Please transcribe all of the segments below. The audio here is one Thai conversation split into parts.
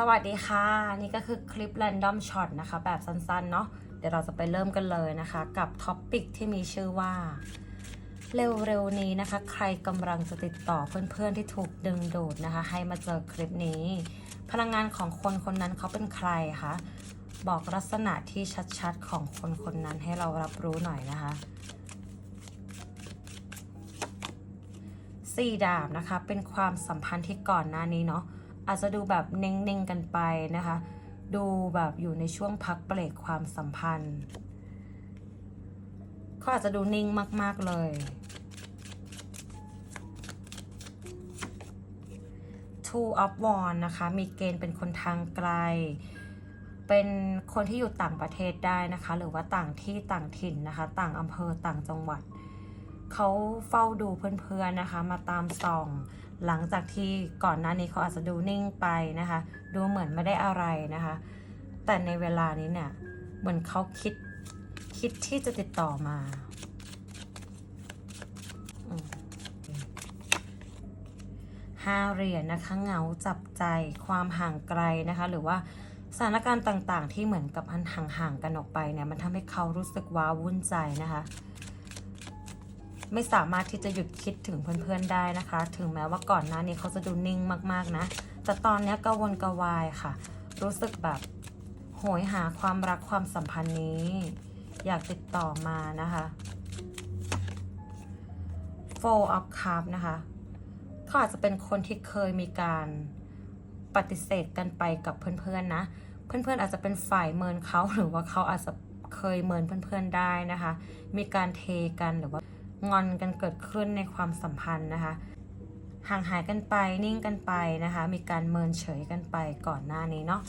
สวัสดีค่ะ นี่ก็คือคลิป Random Shot นะคะ แบบสั้นๆ เนาะเดี๋ยวเราจะไปเริ่มกันเลยนะคะ กับท็อปปิกที่มีชื่อว่า เร็วๆนี้นะคะ ใครกำลังจะติดต่อเพื่อนๆที่ถูกดึงดูดนะคะ ให้มาเจอคลิปนี้ พลังงานของคนคนนั้นเขาเป็นใครคะบอกลักษณะที่ชัดๆของคนคนนั้นให้เรารับรู้หน่อยนะคะสี่ดาบนะคะเป็นความสัมพันธ์ที่ก่อนหน้านี้เนาะ อาจจะดูแบบเน่งๆกันไปนะคะ ดูแบบอยู่ในช่วงพักเบรกความสัมพันธ์เขาอาจจะดูนิ่งมาก ๆเลย Two of Wands นะคะ มีเกณฑ์เป็นคนทางไกล เป็นคนที่อยู่ต่างประเทศได้นะคะ หรือว่าต่างที่ต่างถิ่นนะคะ ต่างอำเภอต่างจังหวัด เขาเฝ้าดูเพื่อนๆนะคะ มาตามส่อง หลังจากที่ก่อนหน้านี้เขาอาจจะดูนิ่งไปนะคะ ดูเหมือนไม่ได้อะไรนะคะ แต่ในเวลานี้เนี่ย เหมือนเขาคิดคิดที่จะติดต่อมาห้าเหรียญนะคะเหงาจับใจความห่างไกลนะคะ หรือว่าสถานการณ์ต่างๆ ที่เหมือนกับอันห่างๆกันออกไปเนี่ยมันทำให้เขารู้สึกว้าวุ่นใจนะคะ ไม่สามารถที่จะหยุดคิดถึงเพื่อนๆได้นะคะ ถึงแม้ว่าก่อนหน้านี้เขาจะดูนิ่งมากๆนะ แต่ตอนนี้กังวลกระวายค่ะ รู้สึกแบบโหยหาความรักความสัมพันธ์นี้ อยากติดต่อมานะคะ Four of Cups นะคะเขาอาจจะเป็นคนที่เคยมีการปฏิเสธกันไปกับเพื่อนๆนะ เพื่อนๆอาจจะเป็นฝ่ายเมินเขาหรือว่าเขาอาจจะเคยเมินเพื่อนๆได้นะคะ มีการเทกันหรือว่า งอนกันเกิดขึ้นในความสัมพันธ์นะคะ ห่างหายกันไปนิ่งกันไปนะคะ มีการเมินเฉยกันไปก่อนหน้านี้เนาะ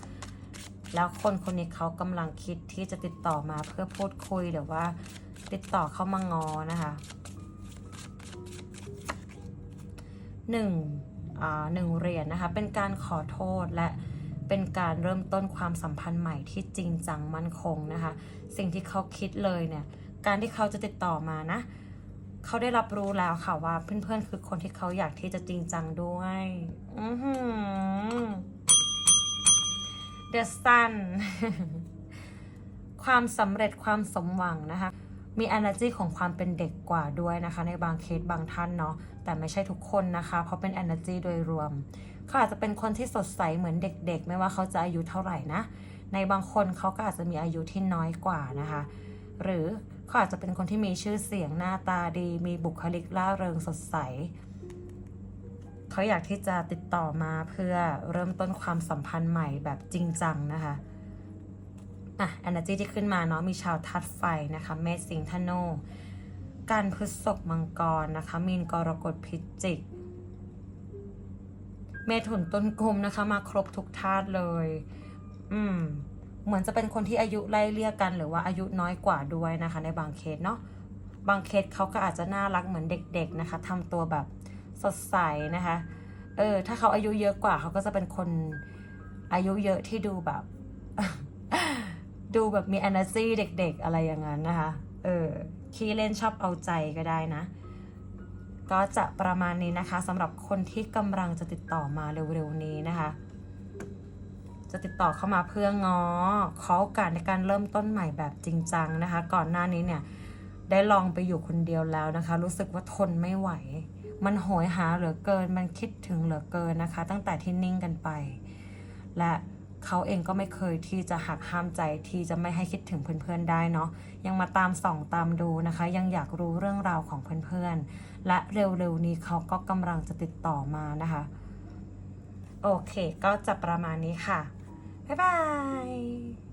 แล้วคนคนนี้เขากำลังคิดที่จะติดต่อมาเพื่อพูดคุยหรือว่าติดต่อเข้ามางอนะคะหนึ่งอ่าหนึ่งเหรียญนะคะ เป็นการขอโทษและเป็นการเริ่มต้นความสัมพันธ์ใหม่ที่จริงจังมั่นคงนะคะ สิ่งที่เขาคิดเลยเนี่ย การที่เขาจะติดต่อมานะ เขาได้รับรู้แล้วค่ะว่าเพื่อนๆคือคนที่เขาอยากที่จะจริงจังด้วยอือหือ The Sun ความสำเร็จความสมหวังนะคะ มี energy ของความเป็นเด็กกว่าด้วยนะคะ ในบางเคสบางท่านเนาะแต่ไม่ใช่ทุกคนนะคะ เพราะเป็น energy โดยรวมเขาอาจจะเป็นคนที่สดใสเหมือนเด็กๆ ไม่ว่าเขาจะอายุเท่าไหร่นะ ในบางคนเขาก็อาจจะมีอายุที่น้อยกว่านะคะ หรือ เขาอาจจะเป็นคนที่มีชื่อเสียงหน้าตาดี มีบุคลิกล่าเริงสดใส เขาอยากที่จะติดต่อมาเพื่อเริ่มต้นความสัมพันธ์ใหม่แบบจริงจังนะคะอะ energy ที่ขึ้นมาเนาะมีชาวทัดไฟนะคะเมษสิงห์ธนูการพฤษภมังกรนะคะ มีนกรกฎพิจิก เมถุนต้นกลมนะคะ มาครบทุกธาตุเลย อืม เหมือนจะเป็นคนที่อายุไล่เลี่ยกัน หรือว่าอายุน้อยกว่าด้วยนะคะ ในบางเคสเนาะบางเคสเขาก็อาจจะน่ารักเหมือนเด็ก ๆนะคะทำตัวแบบสดใสนะคะเออถ้าเขาอายุเยอะกว่าเขาก็จะเป็นคนอายุเยอะที่ดูแบบ ดูแบบมี energy เด็ก ๆ อะไรอย่างนั้นนะคะเออขี้เล่นชอบเอาใจก็ได้นะ ก็จะประมาณนี้นะคะสำหรับคนที่กำลังจะติดต่อมาเร็วๆนี้นะคะ จะติดต่อเข้ามาเพื่องอขอโอกาสในการเริ่มต้นใหม่แบบจริงจังนะคะ ก่อนหน้านี้เนี่ยได้ลองไปอยู่คนเดียวแล้วนะคะ รู้สึกว่าทนไม่ไหว มันโหยหาเหลือเกิน มันคิดถึงเหลือเกินนะคะ ตั้งแต่ที่นิ่งกันไป และเขาเองก็ไม่เคยที่จะหักห้ามใจที่จะไม่ให้คิดถึงเพื่อนๆได้เนาะยังมาตามส่องตามดูนะคะ ยังอยากรู้เรื่องราวของเพื่อนๆ และเร็วๆนี้เขาก็กำลังจะติดต่อมานะคะ โอเค ก็จะประมาณนี้ค่ะ บ๊ายบาย